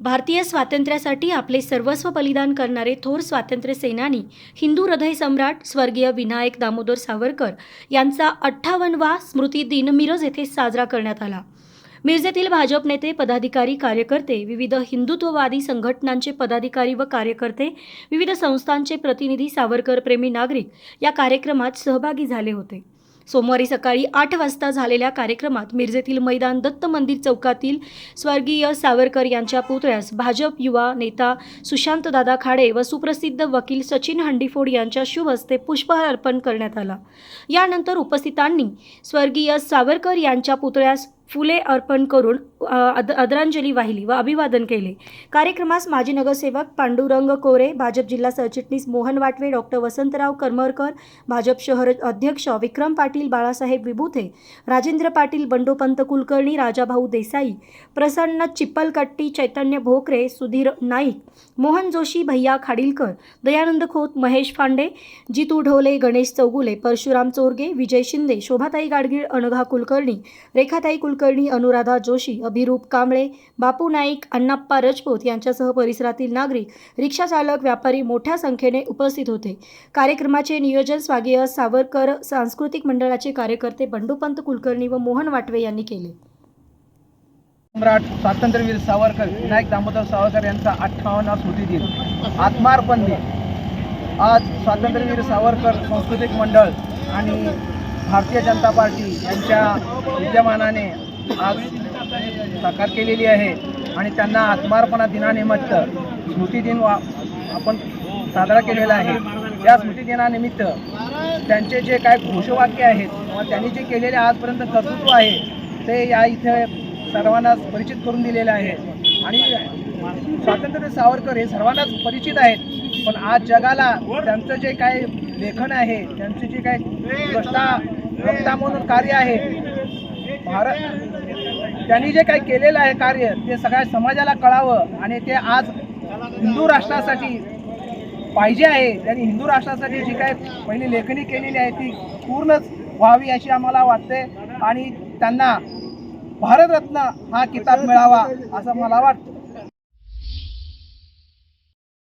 भारतीय स्वातंत्र्यासाठी आपले सर्वस्व बलिदान करणारे थोर स्वातंत्र्य सेनानी हिंदू हृदय सम्राट स्वर्गीय विनायक दामोदर सावरकर यांचा अठ्ठावन्नवा स्मृती दिन मिरज येथे साजरा करण्यात आला. मिरजेतील भाजप नेते पदाधिकारी कार्यकर्ते विविध हिंदुत्ववादी संघटनांचे पदाधिकारी व कार्यकर्ते विविध संस्थांचे प्रतिनिधी सावरकर प्रेमी नागरिक या कार्यक्रमात सहभागी झाले होते. सोमवारी सकाळी आठ वाजता झालेल्या कार्यक्रमात मिरजेतील मैदान दत्त मंदिर चौकातील स्वर्गीय सावरकर यांच्या पुतळ्यास भाजप युवा नेता सुशांतदादा खाडे व सुप्रसिद्ध वकील सचिन हंडीफोड यांच्या शुभ हस्ते पुष्पहार अर्पण करण्यात आला. यानंतर उपस्थितांनी स्वर्गीय सावरकर यांच्या पुतळ्यास फुले अर्पण करून अद आदरांजली वाहिली व अभिवादन केले. कार्यक्रमास माजी नगरसेवक पांडुरंग कोरे भाजप जिल्हा सरचिटणीस मोहन वाटवे डॉक्टर वसंतराव करमरकर भाजप शहर अध्यक्ष विक्रम पाटील बाळासाहेब विभूते राजेंद्र पाटील बंडोपंत कुलकर्णी राजाभाऊ देसाई प्रसन्न चिप्पलकट्टी चैतन्य भोकरे सुधीर नाईक मोहन जोशी भैया खाडीलकर दयानंद खोत महेश फांडे जितू ढोले गणेश चौगुले परशुराम चोरगे विजय शिंदे शोभाताई गाडगीळ अनघा कुलकर्णी रेखाताई कुलकर्णी अनुराधा जोशी अभिरूप कांबळे बापू नाईक अण्णाप्पा राजपूत यांच्यासह परिसरातील नागरिक रिक्षा चालक व्यापारी मोठ्या संख्येने उपस्थित होते. कार्यक्रमाचे नियोजन स्वागीय सावरकर सांस्कृतिक मंडळाचे कार्यकर्ते बंडूपंत कुलकर्णी व मोहन वाटवे यांनी केले. सम्राट स्वातंत्र्यवीर सावरकर विनायक दामोदर सावरकर यांचा अठ्ठावन्ना स्मृती दिन. आत्मार्पण दिन आज स्वातंत्र्यवीर सावरकर सांस्कृतिक मंडळ आणि भारतीय जनता पार्टी यांच्या विद्यमानाने आज साकार केलेली आहे आणि त्यांना आत्मार्पणा दिनानिमित्त स्मृती दिन वा आपण साजरा केलेला आहे. या स्मृतिदिनानिमित्त त्यांचे जे काय घोषवाक्य आहेत किंवा त्यांनी जे केलेले आजपर्यंत कर्तृत्व आहे ते या इथे सर्वांना परिचित करून दिलेलं आहे. आणि स्वातंत्र्य सावरकर हे सर्वांनाच परिचित आहेत पण आज जगाला त्यांचं जे काय लेखन आहे त्यांचे जे काय द्रष्टा वक्ता म्हणून कार्य आहे भारत त्यांनी जे काही केलेलं आहे कार्य ते सगळ्या समाजाला कळावं आणि ते आज हिंदू राष्ट्रासाठी पाहिजे आहे. त्यांनी हिंदू राष्ट्रासाठी जी काय पहिली लेखणी केलेली आहे ती पूर्णच व्हावी अशी आम्हाला वाटते. आणि त्यांना भारतरत्न हा किताब मिळावा असं मला वाटतं.